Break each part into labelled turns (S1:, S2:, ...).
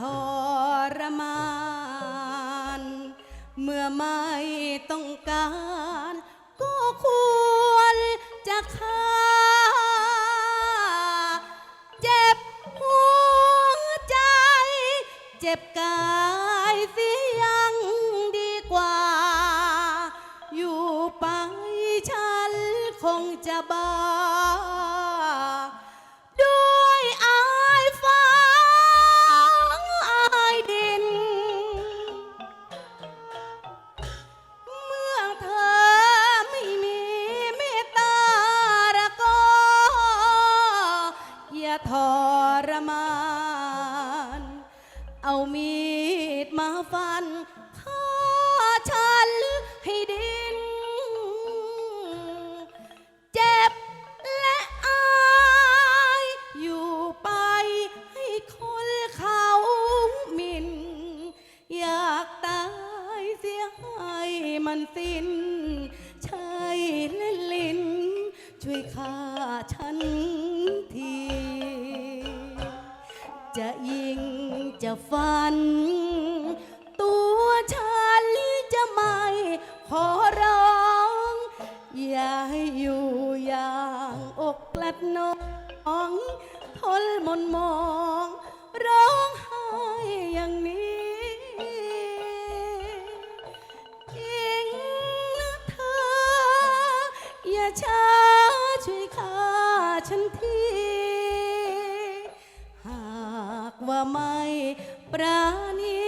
S1: ทรมาน เมื่อไม่ต้องการ ก็ควรจะฆ่า เจ็บหัวใจ เจ็บกายสิยยังดีกว่า อยู่ไปฉันคงจะบ้า มาน เอามีดมาฟันฆ่าฉันให้ดิน เจ็บและอายอยู่ไปให้คนเขาหมิน อยากตายเสียให้มันสิ้น ใช่เล่นลิ้น ช่วยฆ่าฉัน จะยิงจะฟัน ตัวฉันจะไม่ขอร้อง อย่าให้อยู่อย่างอกกลัดน้องทนมนมอง ร้องไห้อย่างนี้ยิงนะเธอ อย่าช้าช่วยฆ่าฉันทีากว่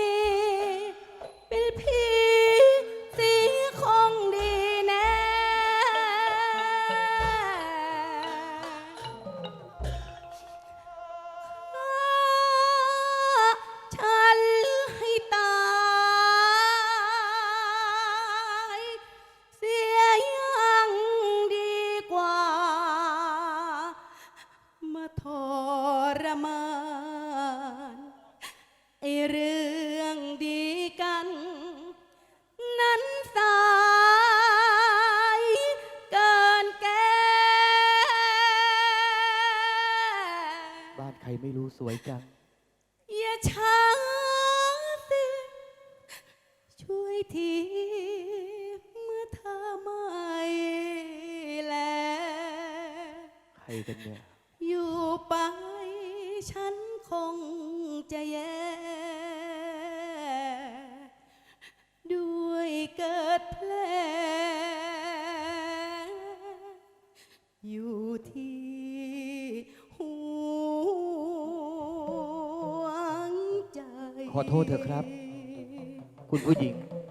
S1: านใค
S2: รไม่รู้สวยจัง
S1: อย่าช้าสิช่วยทีเมื่อเธอไม่แล
S2: ใครกันเนี่ย
S1: อยู่ไปฉันคงจะแย่ด้วย
S2: ขอโทษเถอะครับ คุณผู้หญิง